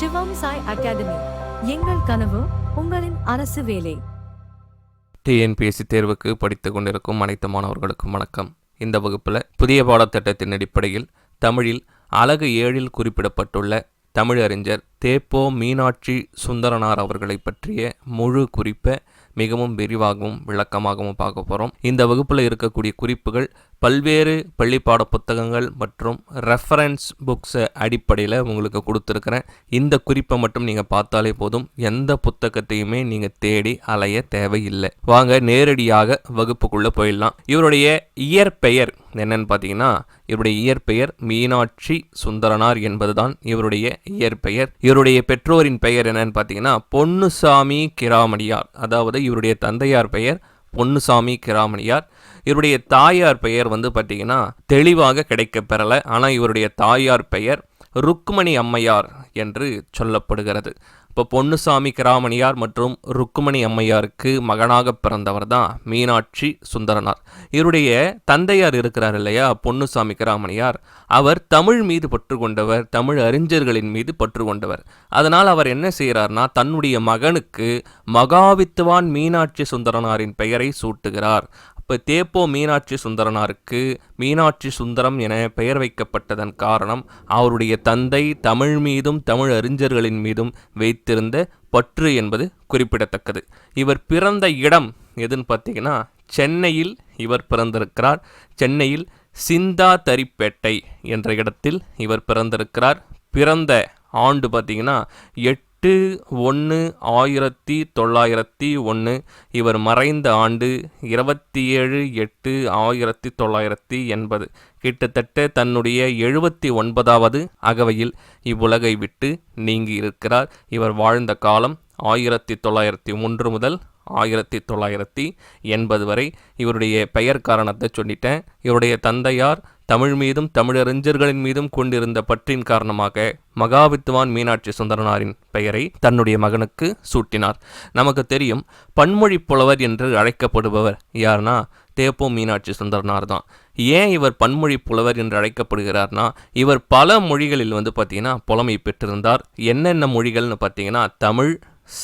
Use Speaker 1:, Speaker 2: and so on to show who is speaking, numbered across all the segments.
Speaker 1: சிவம் Sai academy. எங்கள் கனவு உங்களின் அரசு வேலை.
Speaker 2: டிஎன்பிஎஸ்சி தேர்வுக்கு படித்து கொண்டிருக்கும் அனைத்து மாணவர்களுக்கும் வணக்கம். இந்த வகுப்பில் புதிய பாடத்திட்டத்தின் அடிப்படையில் தமிழில் அழகு ஏழில் குறிப்பிடப்பட்டுள்ள தமிழறிஞர் தேப்போ மீனாட்சி சுந்தரனார் அவர்களை பற்றிய முழு குறிப்பை மிகவும் விரிவாகவும் விளக்கமாகவும் பார்க்க போகிறோம் இந்த வகுப்பில் இருக்கக்கூடிய குறிப்புகள் பல்வேறு பள்ளிப்பாட புத்தகங்கள் மற்றும் ரெஃபரன்ஸ் புக்ஸை அடிப்படையில் உங்களுக்கு கொடுத்துருக்குறேன். இந்த குறிப்பை மட்டும் நீங்கள் பார்த்தாலே போதும். எந்த புத்தகத்தையுமே நீங்கள் தேடி அலைய தேவையில்லை. வாங்க நேரடியாக வகுப்புக்குள்ளே போயிடலாம். இவருடைய இயற்பெயர் என்னன்னு பார்த்தீங்கன்னா இவருடைய இயற்பெயர் மீனாட்சி சுந்தரனார் என்பதுதான் இவருடைய இயற்பெயர். இவருடைய பெற்றோரின் பெயர் என்னன்னு பார்த்தீங்கன்னா பொன்னுசாமி கிராமணியார். அதாவது இவருடைய தந்தையார் பெயர் பொன்னுசாமி கிராமணியார். இவருடைய தாயார் பெயர் வந்து பார்த்தீங்கன்னா தெளிவாக கிடைக்க பெறலை ஆனால் இவருடைய தாயார் பெயர் ருக்மணி அம்மையார் என்று சொல்லப்படுகிறது. இப்போ பொன்னுசாமி கிராமணியார் மற்றும் ருக்குமணி அம்மையாருக்கு மகனாக பிறந்தவர் தான் மீனாட்சி சுந்தரனார். இவருடைய தந்தையார் இருக்கிறார் இல்லையா பொன்னுசாமி கிராமணியார். அவர் தமிழ் மீது பற்று கொண்டவர் தமிழ் அறிஞர்களின் மீது பற்று கொண்டவர். அதனால் அவர் என்ன செய்கிறார்னா தன்னுடைய மகனுக்கு மகாவித்துவான் மீனாட்சி சுந்தரனாரின் பெயரை சூட்டுகிறார். இப்போ தேப்போ மீனாட்சி சுந்தரனாருக்கு மீனாட்சி சுந்தரம் என பெயர் வைக்கப்பட்டதன் காரணம் அவருடைய தந்தை தமிழ் மீதும் தமிழ் அறிஞர்களின் மீதும் வைத்திருந்த பற்று என்பது குறிப்பிடத்தக்கது. இவர் பிறந்த இடம் எதுன்னு பார்த்தீங்கன்னா சென்னையில் இவர் பிறந்திருக்கிறார். சென்னையில் சிந்தா தரிப்பேட்டை என்ற இடத்தில் இவர் பிறந்திருக்கிறார். பிறந்த ஆண்டு பார்த்தீங்கன்னா எட்டு எட்டு ஒன்று ஆயிரத்தி தொள்ளாயிரத்தி ஒன்று இவர் மறைந்த ஆண்டு இருபத்தி ஏழு எட்டு ஆயிரத்தி தொள்ளாயிரத்தி எண்பது. கிட்டத்தட்ட தன்னுடைய எழுபத்தி ஒன்பதாவது அகவையில் இவ்வுலகை விட்டு நீங்கி இருக்கிறார் இவர் வாழ்ந்த காலம் ஆயிரத்தி தொள்ளாயிரத்தி ஒன்று முதல் ஆயிரத்தி தொள்ளாயிரத்தி எண்பது வரை இவருடைய பெயர் காரணத்தை சொல்லிட்டேன். இவருடைய தந்தையார் தமிழ் மீதும் தமிழறிஞர்களின் மீதும் கொண்டிருந்த பற்றின் காரணமாக மகாவித்துவான் மீனாட்சி சுந்தரனாரின் பெயரை தன்னுடைய மகனுக்கு சூட்டினார். நமக்கு தெரியும் பன்மொழி புலவர் என்று அழைக்கப்படுபவர் யார்னா தேப்போ மீனாட்சி சுந்தரனார் தான். ஏன் இவர் பன்மொழி புலவர் என்று அழைக்கப்படுகிறார்னா இவர் பல மொழிகளில் வந்து பார்த்தீங்கன்னா புலமை பெற்றிருந்தார். என்னென்ன மொழிகள்னு பார்த்தீங்கன்னா தமிழ்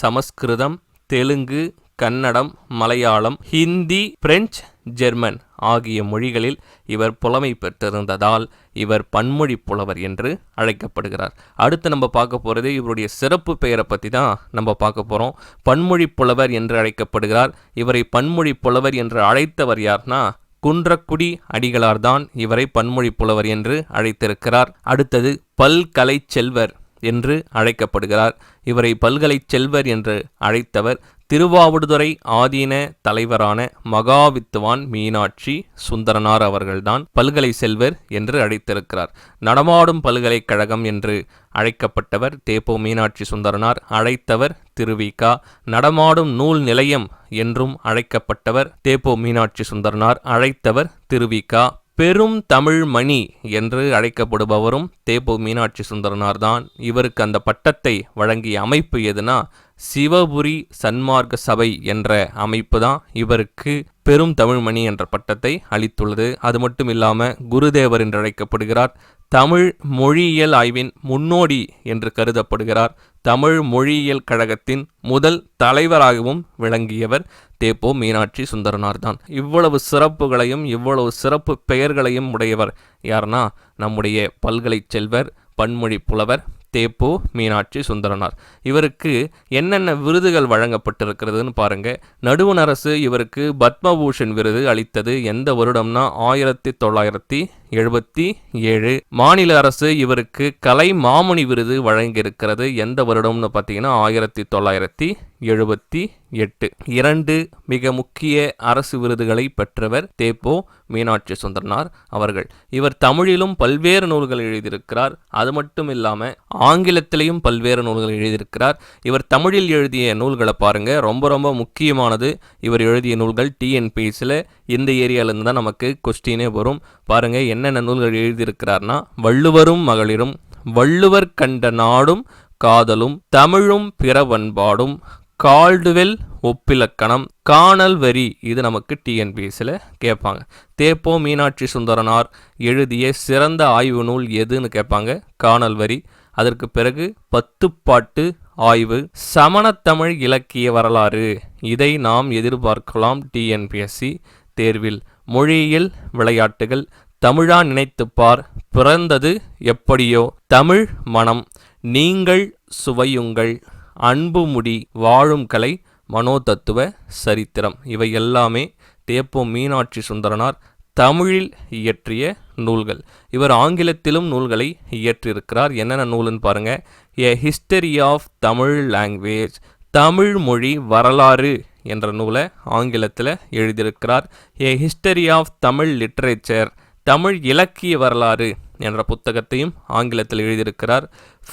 Speaker 2: சமஸ்கிருதம் தெலுங்கு கன்னடம் மலையாளம் ஹிந்தி பிரெஞ்சு ஜெர்மன் ஆகிய மொழிகளில் இவர் புலமை பெற்றிருந்ததால் இவர் பன்மொழி புலவர் என்று அழைக்கப்படுகிறார். அடுத்து நம்ம பார்க்க போகிறது இவருடைய சிறப்பு பெயரை பற்றி தான் நம்ம பார்க்க போகிறோம் பன்மொழி புலவர் என்று அழைக்கப்படுகிறார். இவரை பன்மொழி புலவர் என்று அழைத்தவர் யார்னா குன்றக்குடி அடிகளார்தான் இவரை பன்மொழி புலவர் என்று அழைத்திருக்கிறார். அடுத்தது பல்கலை செல்வர் என்று அழைக்கப்படுகிறார். இவரை பல்கலை செல்வர் என்று அழைத்தவர் திருவாவடுதுறை ஆதீன தலைவரான மகாவித்துவான் மீனாட்சி சுந்தரனார் அவர்கள்தான் பல்கலை செல்வர் என்று அழைத்திருக்கிறார். நடமாடும் பல்கலைக்கழகம் என்று அழைக்கப்பட்டவர் தேப்போ மீனாட்சி சுந்தரனார் அழைத்தவர் திருவிகா நடமாடும் நூல் நிலையம் என்றும் அழைக்கப்பட்டவர் தேப்போ மீனாட்சி சுந்தரனார் அழைத்தவர் திருவிகா. பெரும் தமிழ் மணி என்று அழைக்கப்படுபவரும் தேப்போ மீனாட்சி சுந்தரனார் தான் இவருக்கு அந்த பட்டத்தை வழங்கிய அமைப்பு எதுனா சிவபுரி சன்மார்க்க சபை என்ற அமைப்பு தான் இவருக்கு பெரும் தமிழ்மணி என்ற பட்டத்தை அளித்துள்ளது. அது மட்டும் இல்லாமல் குருதேவர் என்று அழைக்கப்படுகிறார். தமிழ் மொழியியல் ஆய்வின் முன்னோடி என்று கருதப்படுகிறார். தமிழ் மொழியியல் கழகத்தின் முதல் தலைவராகவும் விளங்கியவர் தேப்போ மீனாட்சி சுந்தரனார் தான். இவ்வளவு சிறப்புகளையும் இவ்வளவு சிறப்பு பெயர்களையும் உடையவர் யார்னா நம்முடைய பல்கலை செல்வர் பன்மொழி புலவர் தேப்போ மீனாட்சி சுந்தரனார். இவருக்கு என்னென்ன விருதுகள் வழங்கப்பட்டிருக்கிறதுன்னு பாருங்க. நடுவண் அரசு இவருக்கு பத்மபூஷன் விருது அளித்தது எந்த வருடம்னா ஆயிரத்தி தொள்ளாயிரத்தி எழுபத்தி ஏழு. மாநில அரசு இவருக்கு கலை மாமணி விருது வழங்கியிருக்கிறது எந்த வருடம்னு பார்த்தீங்கன்னா ஆயிரத்தி தொள்ளாயிரத்தி எழுபத்தி எட்டு. இரண்டு மிக முக்கிய அரசு விருதுகளை பெற்றவர் தேப்போ மீனாட்சி சுந்தரனார் அவர்கள். இவர் தமிழிலும் பல்வேறு நூல்கள் எழுதியிருக்கிறார். அது மட்டும் இல்லாமல் ஆங்கிலத்திலையும் பல்வேறு நூல்கள் எழுதியிருக்கிறார். இவர் தமிழில் எழுதிய நூல்களை பாருங்க. ரொம்ப ரொம்ப முக்கியமானது. இவர் எழுதிய நூல்கள் டிஎன்பிஎஸில் இந்த ஏரியாவிலேருந்து தான் நமக்கு கொஸ்டினே வரும். பாருங்க என்னென்ன நூல்கள் எழுதியிருக்கிறார்னா வள்ளுவரும் மகளிரும் வள்ளுவர் கண்ட நாடும் காதலும் தமிழும் பிறவன்பாடும் கால்டுவெல் ஒப்பிலக்கணம் காணல் வரி இது நமக்கு டிஎன்பிஎஸ்சியில் கேட்பாங்க. தேப்போ மீனாட்சி சுந்தரனார் எழுதிய சிறந்த ஆய்வு நூல் எதுன்னு கேட்பாங்க? காணல் வரி. அதற்கு பிறகு பத்துப்பாட்டு ஆய்வு. சமணத்தமிழ் இலக்கிய வரலாறு. இதை நாம் எதிர்பார்க்கலாம் டிஎன்பிஎஸ்சி தேர்வில். மொழியியல் விளையாட்டுகள். தமிழா நினைத்துப்பார். பிறந்தது எப்படியோ? தமிழ் மனம். நீங்கள் சுவையுங்கள். அன்பு முடி வாழும் கலை மனோதத்துவ சரித்திரம். இவை எல்லாமே தேப்போ மீனாட்சி சுந்தரனார் தமிழில் இயற்றிய நூல்கள். இவர் ஆங்கிலத்திலும் நூல்களை இயற்றியிருக்கிறார். என்னென்ன நூல்னு பாருங்க. A history of Tamil language Tamil மொழி வரலாறு என்ற நூலை ஆங்கிலத்தில் எழுதியிருக்கிறார். A history of Tamil literature Tamil இலக்கிய வரலாறு என்ற புத்தகத்தையும் ஆங்கிலத்தில் எழுதியிருக்கிறார்.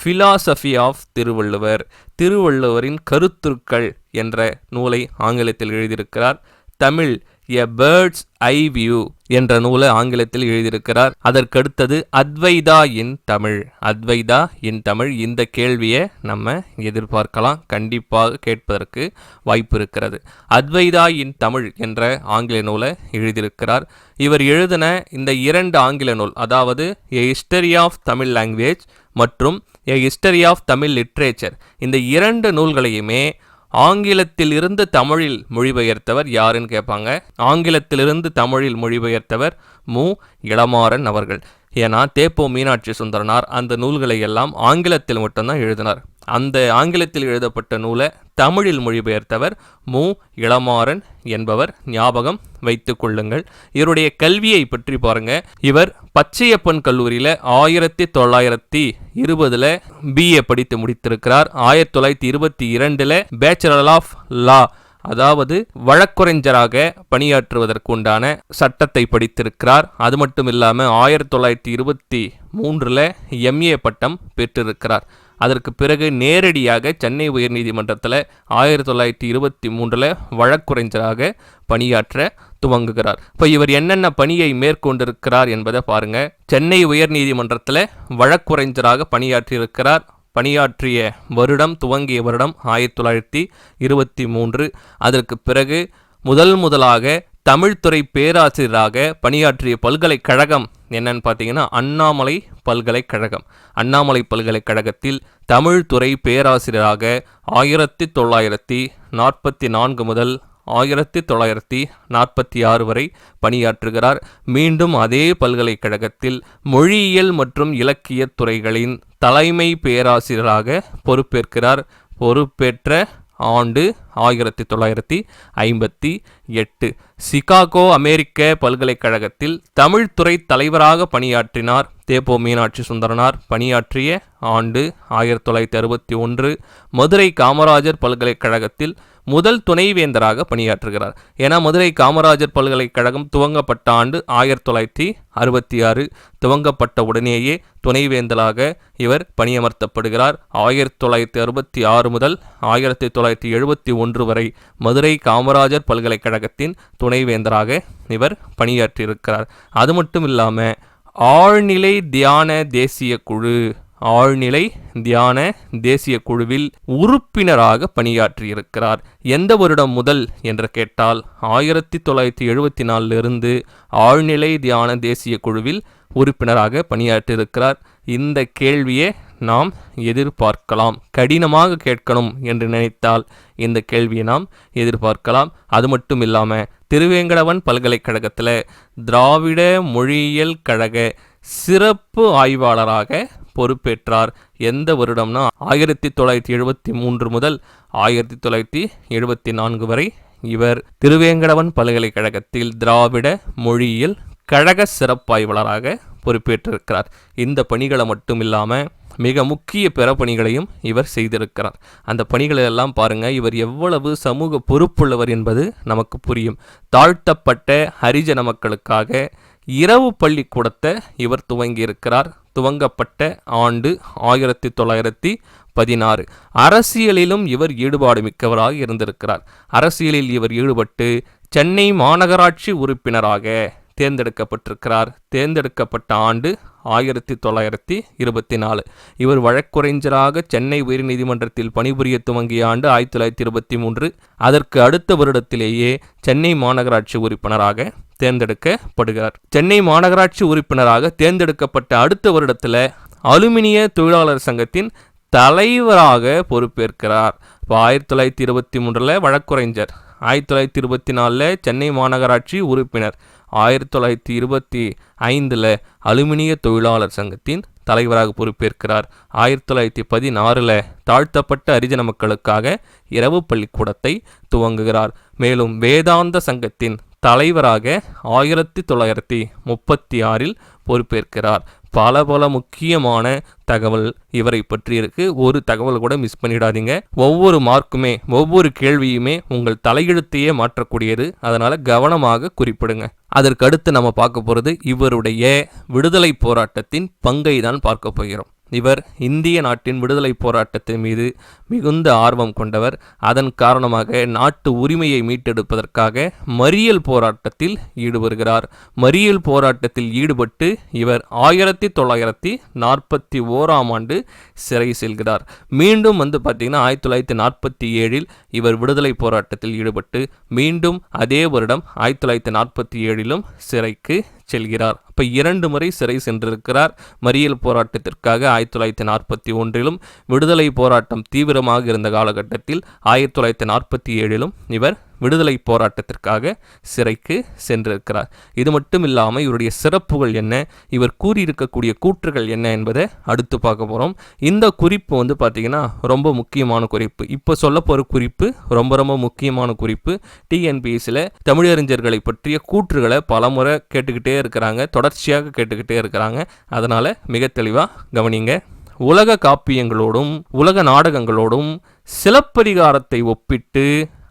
Speaker 2: Philosophy of Thiruvalluvar. திருவள்ளுவரின் கருத்துருக்கள் என்ற நூலை ஆங்கிலத்தில் எழுதியிருக்கிறார். Tamil a bird's eye view என்ற நூலை ஆங்கிலத்தில் எழுதியிருக்கிறார். அதற்கடுத்தது அத்வைதா இன் தமிழ் அத்வைதா இன் தமிழ் இந்த கேள்வியை நம்ம எதிர்பார்க்கலாம். கண்டிப்பாக கேட்பதற்கு வாய்ப்பு இருக்கிறது. அத்வைதா இன் தமிழ் என்ற ஆங்கில நூலை எழுதியிருக்கிறார். இவர் எழுதின இந்த இரண்டு ஆங்கில நூல் அதாவது a history of Tamil language மற்றும் a history of Tamil literature இந்த இரண்டு நூல்களையுமே ஆங்கிலத்திலிருந்து தமிழில் மொழிபெயர்த்தவர் யாருன்னு கேட்பாங்க. ஆங்கிலத்திலிருந்து தமிழில் மொழிபெயர்த்தவர் மு. இளமாறன் அவர்கள். ஏன்னா தேப்போ மீனாட்சி சுந்தரனார் அந்த நூல்களை எல்லாம் ஆங்கிலத்தில் மட்டும்தான் எழுதினார். அந்த ஆங்கிலத்தில் எழுதப்பட்ட நூலை தமிழில் மொழிபெயர்த்தவர் மு. இளமாறன் என்பவர் ஞாபகம் வைத்து கொள்ளுங்கள். இவருடைய கல்வியை பற்றி பாருங்க. இவர் பச்சையப்பன் கல்லூரியில் ஆயிரத்தி தொள்ளாயிரத்தி இருபதுல பிஏ படித்து முடித்திருக்கிறார். ஆயிரத்தி தொள்ளாயிரத்தி இருபத்தி இரண்டுல பேச்சுலர் ஆஃப் லா அதாவது வழக்குரைஞராக பணியாற்றுவதற்கு உண்டான சட்டத்தை படித்திருக்கிறார். அது மட்டும் இல்லாமல் ஆயிரத்தி தொள்ளாயிரத்தி இருபத்தி மூன்றில் எம்ஏ பட்டம் பெற்றிருக்கிறார். அதற்கு பிறகு நேரடியாக சென்னை உயர்நீதிமன்றத்தில் ஆயிரத்தி தொள்ளாயிரத்தி இருபத்தி மூன்றில் வழக்குரைஞராக பணியாற்ற துவங்குகிறார். இப்போ இவர் என்னென்ன பணியை மேற்கொண்டிருக்கிறார் என்பதை பாருங்கள் சென்னை உயர்நீதிமன்றத்தில் வழக்குரைஞராக பணியாற்றியிருக்கிறார் பணியாற்றிய வருடம் துவங்கிய வருடம் ஆயிரத்தி தொள்ளாயிரத்தி இருபத்தி மூன்று. அதற்கு பிறகு முதல் முதலாக தமிழ்துறை பேராசிரியராக பணியாற்றிய பல்கலைக்கழகம் என்னன்னு பார்த்தீங்கன்னா அண்ணாமலை பல்கலைக்கழகம். அண்ணாமலை பல்கலைக்கழகத்தில் தமிழ்துறை பேராசிரியராக ஆயிரத்தி தொள்ளாயிரத்தி நாற்பத்தி நான்கு முதல் ஆயிரத்தி தொள்ளாயிரத்தி நாற்பத்தி ஆறு வரை பணியாற்றுகிறார். மீண்டும் அதே பல்கலைக்கழகத்தில் மொழியியல் மற்றும் இலக்கிய துறைகளின் தலைமை பேராசிரியராக பொறுப்பேற்கிறார். பொறுப்பேற்ற ஆண்டு ஆயிரத்தி தொள்ளாயிரத்தி ஐம்பத்தி எட்டு. சிகாகோ அமெரிக்க பல்கலைக்கழகத்தில் தமிழ்துறை தலைவராக பணியாற்றினார். தேப்போ மீனாட்சி சுந்தரனார் பணியாற்றிய ஆண்டு ஆயிரத்தி தொள்ளாயிரத்தி அறுபத்தி ஒன்று. மதுரை காமராஜர் பல்கலைக்கழகத்தில் முதல் துணைவேந்தராக பணியாற்றுகிறார். ஏன்னா மதுரை காமராஜர் பல்கலைக்கழகம் துவங்கப்பட்ட ஆண்டு ஆயிரத்தி தொள்ளாயிரத்தி அறுபத்தி ஆறு துவங்கப்பட்ட உடனேயே துணைவேந்தராக இவர் பணியமர்த்தப்படுகிறார். ஆயிரத்தி தொள்ளாயிரத்தி அறுபத்தி ஆறு முதல் ஆயிரத்தி தொள்ளாயிரத்தி எழுபத்தி ஒன்று வரை மதுரை காமராஜர் பல்கலைக்கழகத்தின் துணைவேந்தராக இவர் பணியாற்றியிருக்கிறார். அது மட்டும் இல்லாமல் ஆழ்நிலை தியான தேசிய குழு ஆழ்நிலை தியான தேசிய குழுவில் உறுப்பினராக பணியாற்றியிருக்கிறார். எந்த வருடம் முதல் என்று கேட்டால் ஆயிரத்தி தொள்ளாயிரத்தி எழுபத்தி நாலிலிருந்து ஆழ்நிலை தியான தேசிய குழுவில் உறுப்பினராக பணியாற்றியிருக்கிறார். இந்த கேள்வியை நாம் எதிர்பார்க்கலாம். கடினமாக கேட்கணும் என்று நினைத்தால் இந்த கேள்வியை நாம் எதிர்பார்க்கலாம். அது மட்டும் இல்லாமல் திருவேங்கடவன் பல்கலைக்கழகத்தில் திராவிட மொழியியல் கழக சிறப்பு ஆய்வாளராக பொறுப்பேற்றார். எந்த வருடம்னா ஆயிரத்தி தொள்ளாயிரத்தி எழுபத்தி மூன்று முதல் ஆயிரத்தி தொள்ளாயிரத்தி எழுபத்தி நான்கு வரை இவர் திருவேங்கடவன் பல்கலைக்கழகத்தில் திராவிட மொழியியல் கழக சிறப்பாய்வாளராக பொறுப்பேற்றிருக்கிறார். இந்த பணிகளை மட்டும் இல்லாமல் மிக முக்கிய பிற பணிகளையும் இவர் செய்திருக்கிறார். அந்த பணிகளை எல்லாம் பாருங்க இவர் எவ்வளவு சமூக பொறுப்புள்ளவர் என்பது நமக்கு புரியும். தாழ்த்தப்பட்ட ஹரிஜன மக்களுக்காக இரவு பள்ளிக்கூடத்தை இவர் துவங்கியிருக்கிறார். துவங்கப்பட்ட ஆண்டு ஆயிரத்தி தொள்ளாயிரத்தி பதினாறு. அரசியலிலும் இவர் ஈடுபாடு மிக்கவராக இருந்திருக்கிறார். அரசியலில் இவர் ஈடுபட்டு சென்னை மாநகராட்சி உறுப்பினராக தேர்ந்தெடுக்கப்பட்டிருக்கிறார். தேர்ந்தெடுக்கப்பட்ட ஆண்டு ஆயிரத்தி தொள்ளாயிரத்தி இருபத்தி நாலு. இவர் வழக்குரைஞராக சென்னை உயர்நீதிமன்றத்தில் பணிபுரிய துவங்கிய ஆண்டு ஆயிரத்தி தொள்ளாயிரத்தி இருபத்தி மூன்று. அதற்கு அடுத்த வருடத்திலேயே சென்னை மாநகராட்சி உறுப்பினராக தேர்ந்தெடுக்கப்படுகிறார். சென்னை மாநகராட்சி உறுப்பினராக தேர்ந்தெடுக்கப்பட்ட அடுத்த வருடத்தில் அலுமினிய தொழிலாளர் சங்கத்தின் தலைவராக பொறுப்பேற்கிறார். இப்போ ஆயிரத்தி தொள்ளாயிரத்தி இருபத்தி மூன்றில் வழக்குரைஞர் ஆயிரத்தி தொள்ளாயிரத்தி இருபத்தி நாலில் சென்னை மாநகராட்சி உறுப்பினர். ஆயிரத்தி தொள்ளாயிரத்தி இருபத்தி ஐந்தில் அலுமினிய தொழிலாளர் சங்கத்தின் தலைவராக பொறுப்பேற்கிறார். ஆயிரத்தி தொள்ளாயிரத்தி பதினாறில் தாழ்த்தப்பட்ட அரிஜன மக்களுக்காக இரவு பள்ளிக்கூடத்தை துவங்குகிறார். மேலும் வேதாந்த சங்கத்தின் தலைவராக ஆயிரத்தி தொள்ளாயிரத்தி முப்பத்தி ஆறில் பொறுப்பேற்கிறார். பல பல முக்கியமான தகவல் இவரை பற்றி இருக்கு. ஒரு தகவல் கூட மிஸ் பண்ணிடாதீங்க. ஒவ்வொரு மார்க்குமே ஒவ்வொரு கேள்வியுமே உங்கள் தலையெழுத்தையே மாற்றக்கூடியது. அதனால கவனமாக குறிப்பிடுங்க. அதற்கடுத்து நம்ம பார்க்க போகிறது இவருடைய விடுதலை போராட்டத்தின் பங்கை தான் பார்க்க போகிறோம். இவர் இந்திய நாட்டின் விடுதலை போராட்டத்தின் மீது மிகுந்த ஆர்வம் கொண்டவர். அதன் காரணமாக நாட்டு உரிமையை மீட்டெடுப்பதற்காக மறியல் போராட்டத்தில் ஈடுபடுகிறார். மறியல் போராட்டத்தில் ஈடுபட்டு இவர் ஆயிரத்தி தொள்ளாயிரத்தி நாற்பத்தி ஓராம் ஆண்டு சிறை செல்கிறார். மீண்டும் வந்து பார்த்திங்கன்னா ஆயிரத்தி தொள்ளாயிரத்தி நாற்பத்தி ஏழில் இவர் விடுதலை போராட்டத்தில் ஈடுபட்டு மீண்டும் அதே வருடம் ஆயிரத்தி தொள்ளாயிரத்தி நாற்பத்தி ஏழிலும் சிறைக்கு செல்கிறார். அப்போ இரண்டு முறை சிறை சென்றிருக்கிறார். மறியல் போராட்டத்திற்காக ஆயிரத்தி தொள்ளாயிரத்தி நாற்பத்தி ஒன்றிலும் விடுதலை போராட்டம் தீவிரமாக இருந்த காலகட்டத்தில் ஆயிரத்தி தொள்ளாயிரத்தி நாற்பத்தி ஏழிலும் இவர் விடுதலை போராட்டத்திற்காக சிறைக்கு சென்றிருக்கிறார். இது மட்டும் இல்லாமல் இவருடைய சிறப்புகள் என்ன இவர் கூறியிருக்கக்கூடிய கூற்றுகள் என்ன என்பதை அடுத்து பார்க்க போகிறோம் இந்த குறிப்பு வந்து பார்த்திங்கன்னா ரொம்ப முக்கியமான குறிப்பு. இப்போ சொல்ல போகிற குறிப்பு ரொம்ப ரொம்ப முக்கியமான குறிப்பு. டிஎன்பிஎஸ்சியில் தமிழறிஞர்களை பற்றிய கூற்றுகளை பலமுறை கேட்டுக்கிட்டே இருக்கிறாங்க தொடர்ச்சியாக கேட்டுக்கிட்டே இருக்கிறாங்க. அதனால் மிக தெளிவாக கவனிங்க. உலக காப்பியங்களோடும் உலக நாடகங்களோடும் சிலப்பதிகாரத்தை ஒப்பிட்டு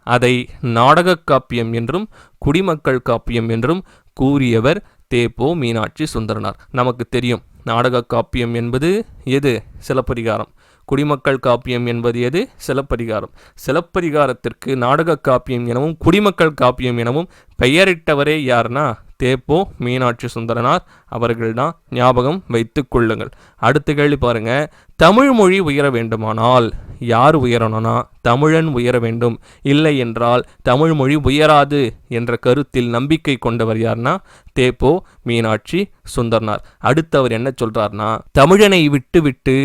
Speaker 2: அதை நாடக காப்பியம் என்றும் குடிமக்கள் காப்பியம் என்றும் கூறியவர் தேப்போ மீனாட்சி சுந்தரனார். நமக்கு தெரியும் நாடக காப்பியம் என்பது எது? சிலப்பதிகாரம். குடிமக்கள் காப்பியம் என்பது எது? சிலப்பதிகாரம். சிலப்பதிகாரத்திற்கு நாடக காப்பியம் எனவும் குடிமக்கள் காப்பியம் எனவும் பெயரிட்டவரே யார்னா தேப்போ மீனாட்சி சுந்தரனார் அவர்கள்தான் ஞாபகம் வைத்து கொள்ளுங்கள். அடுத்த கேள்வி பாருங்க. தமிழ் மொழி உயர வேண்டுமானால் யார் உயரணும்னா தமிழன் உயர வேண்டும். இல்லை என்றால் தமிழ் மொழி உயராது என்ற கருத்தில் நம்பிக்கை கொண்டவர் யார்னா தேப்போ மீனாட்சி சுந்தரனார். அடுத்தவர் என்ன சொல்றார்னா தமிழனை விட்டுவிட்டு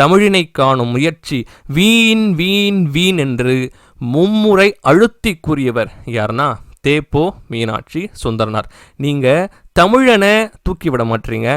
Speaker 2: தமிழினை காணும் முயற்சி வீண் வீண் வீண் என்று மும்முறை அழுத்தி கூறியவர் யார்னா தேப்போ மீனாட்சி சுந்தரனார். நீங்கள் தமிழனை தூக்கி விட மாட்டீங்க.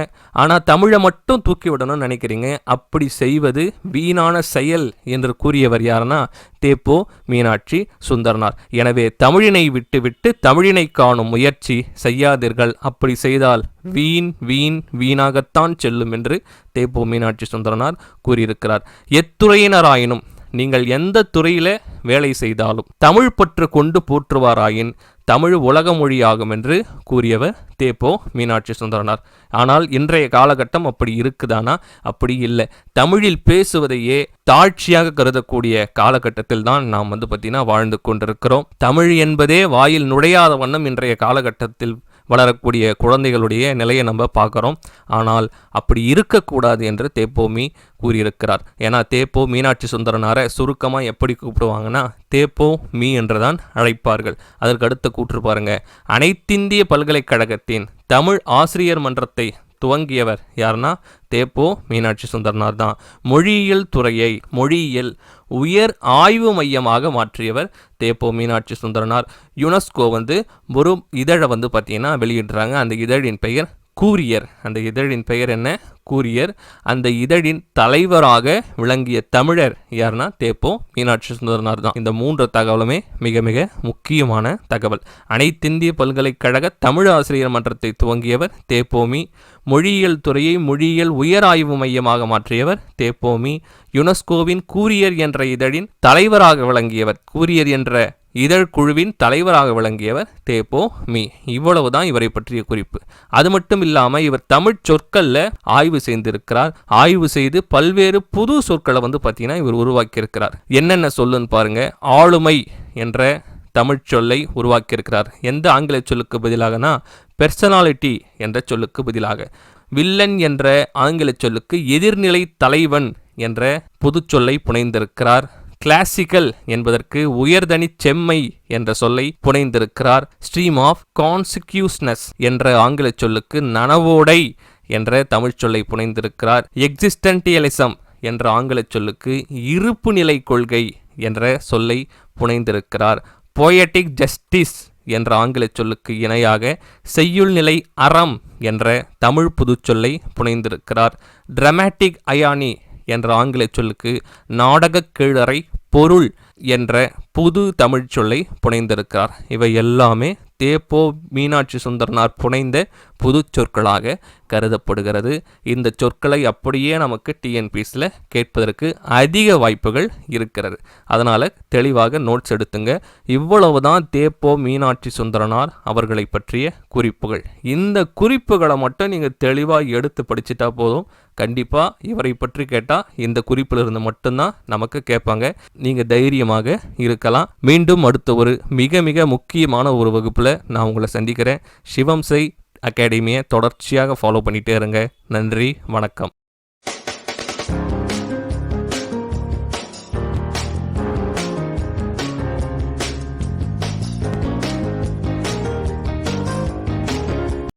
Speaker 2: ஆனால் தமிழை மட்டும் தூக்கி விடணும்னு நினைக்கிறீங்க. அப்படி செய்வது வீணான செயல் என்று கூறியவர் யாருன்னா தேப்போ மீனாட்சி சுந்தரனார். எனவே தமிழினை விட்டுவிட்டு தமிழினை காணும் முயற்சி செய்யாதீர்கள். அப்படி செய்தால் வீண் வீண் வீணாகத்தான் செல்லும் என்று தேப்போ மீனாட்சி சுந்தரனார் கூறியிருக்கிறார். எத்துறையினராயினும் நீங்கள் எந்த துறையில் வேலை செய்தாலும் தமிழ் பற்று கொண்டு போற்றுவாராயின் தமிழ் உலக மொழியாகும் என்று கூறியவர் தேப்போ மீனாட்சி சுந்தரனார். ஆனால் இன்றைய காலகட்டம் அப்படி இருக்குதானா? அப்படி இல்லை. தமிழில் பேசுவதையே தாழ்ச்சியாக கருதக்கூடிய காலகட்டத்தில் தான் நாம் வந்து பார்த்தீங்கன்னா வாழ்ந்து கொண்டிருக்கிறோம். தமிழ் என்பதே வாயில் நுழையாத வண்ணம் இன்றைய காலகட்டத்தில் வளரக்கூடிய குழந்தைகளுடைய நிலையை நம்ம பார்க்குறோம். ஆனால் அப்படி இருக்கக்கூடாது என்று தேப்போமி கூறியிருக்கிறார். ஏன்னா தேப்போ மீனாட்சி சுந்தரனாரை சுருக்கமாக எப்படி கூப்பிடுவாங்கன்னா தேப்போ மீ என்றுதான் அழைப்பார்கள். அதற்கு அடுத்த கூற்று பாருங்க. அனைத்திந்திய பல்கலைக்கழகத்தின் தமிழ் ஆசிரியர் மன்றத்தை துவங்கியவர் யார்னா? தேப்போ மீனாட்சி சுந்தரனார் தான். மொழியியல் துறையை மொழியியல் உயர் ஆய்வு மையமாக மாற்றியவர் தேப்போ மீனாட்சி சுந்தரனார். யுனெஸ்கோ வந்து ஒரு இதழை வந்து பார்த்தீங்கன்னா வெளியிடுறாங்க. அந்த இதழின் பெயர் கூரியர். அந்த இதழின் பெயர் என்ன? கூரியர் அந்த இதழின் தலைவராக விளங்கிய தமிழர் யாருன்னா தேப்போ மீனாட்சி சுந்தரனார் தான். இந்த மூன்று தகவலுமே மிக மிக முக்கியமான தகவல். அனைத்திந்திய பல்கலைக்கழக தமிழ் ஆசிரியர் மன்றத்தை துவங்கியவர் தேப்போமி. மொழியியல் துறையை மொழியியல் உயர் ஆய்வு மையமாக மாற்றியவர் தேப்போமி. யுனெஸ்கோவின் கூரியர் என்ற இதழின் தலைவராக விளங்கியவர் கூரியர் என்ற இதழ் குழுவின் தலைவராக விளங்கியவர் தேப்போ மீ இவ்வளவுதான் இவரை பற்றிய குறிப்பு. அது மட்டும் இல்லாமல் இவர் தமிழ் சொற்களில் ஆய்வு செய்திருக்கிறார். ஆய்வு செய்து பல்வேறு புது சொற்களை வந்து பார்த்தீங்கன்னா இவர் உருவாக்கியிருக்கிறார். என்னென்ன சொல்லுன்னு பாருங்க. ஆளுமை என்ற தமிழ் சொல்லை உருவாக்கியிருக்கிறார். எந்த ஆங்கில சொல்லுக்கு பதிலாகனா? பெர்சனாலிட்டி என்ற சொல்லுக்கு பதிலாக. வில்லன் என்ற ஆங்கில சொல்லுக்கு எதிர்நிலை தலைவன் என்ற பொதுச்சொல்லை புனைந்திருக்கிறார். கிளாசிக்கல் என்பதற்கு உயர்தனி செம்மை என்ற சொல்லை புனைந்திருக்கிறார். ஸ்ட்ரீம் ஆஃப் கான்சிக்யூஸ்னஸ் என்ற ஆங்கில சொல்லுக்கு நனவோடை என்ற தமிழ் சொல்லை புனைந்திருக்கிறார். எக்ஸிஸ்டன்டியலிசம் என்ற ஆங்கிலச் சொல்லுக்கு இருப்பு நிலை கொள்கை என்ற சொல்லை புனைந்திருக்கிறார். போயட்டிக் ஜஸ்டிஸ் என்ற ஆங்கிலச் சொல்லுக்கு இணையாக செய்யுள் நிலை அறம் என்ற தமிழ் புதுச்சொல்லை புனைந்திருக்கிறார். டிரமேட்டிக் அயானி என்ற ஆங்கில சொல்லுக்கு நாடகக் கீழறை பொருள் என்ற புது தமிழ் சொல்லை புனைந்திருக்கிறார். இவை எல்லாமே தேப்போ மீனாட்சி சுந்தரனார் புனைந்த புது சொற்களாக கருதப்படுகிறது. இந்த சொற்களை அப்படியே நமக்கு டிஎன்பிஎஸில் கேட்பதற்கு அதிக வாய்ப்புகள் இருக்கிறது. அதனால் தெளிவாக நோட்ஸ் எடுத்துங்க. இவ்வளவு தான் தேப்போ மீனாட்சி சுந்தரனார் அவர்களை பற்றிய குறிப்புகள். இந்த குறிப்புகளை மட்டும் நீங்கள் தெளிவாக எடுத்து படிச்சுட்டா போதும். கண்டிப்பாக இவரை பற்றி கேட்டால் இந்த குறிப்பில் இருந்து மட்டும்தான் நமக்கு கேட்பாங்க. நீங்கள் தைரியமாக இருக்கலாம். மீண்டும் அடுத்த ஒரு மிக மிக முக்கியமான ஒரு வகுப்பில் நான் உங்களை சந்திக்கிறேன். சிவம் செய் அகாடமியை தொடர்ச்சியாக ஃபாலோ பண்ணிகிட்டே இருங்க. நன்றி வணக்கம்.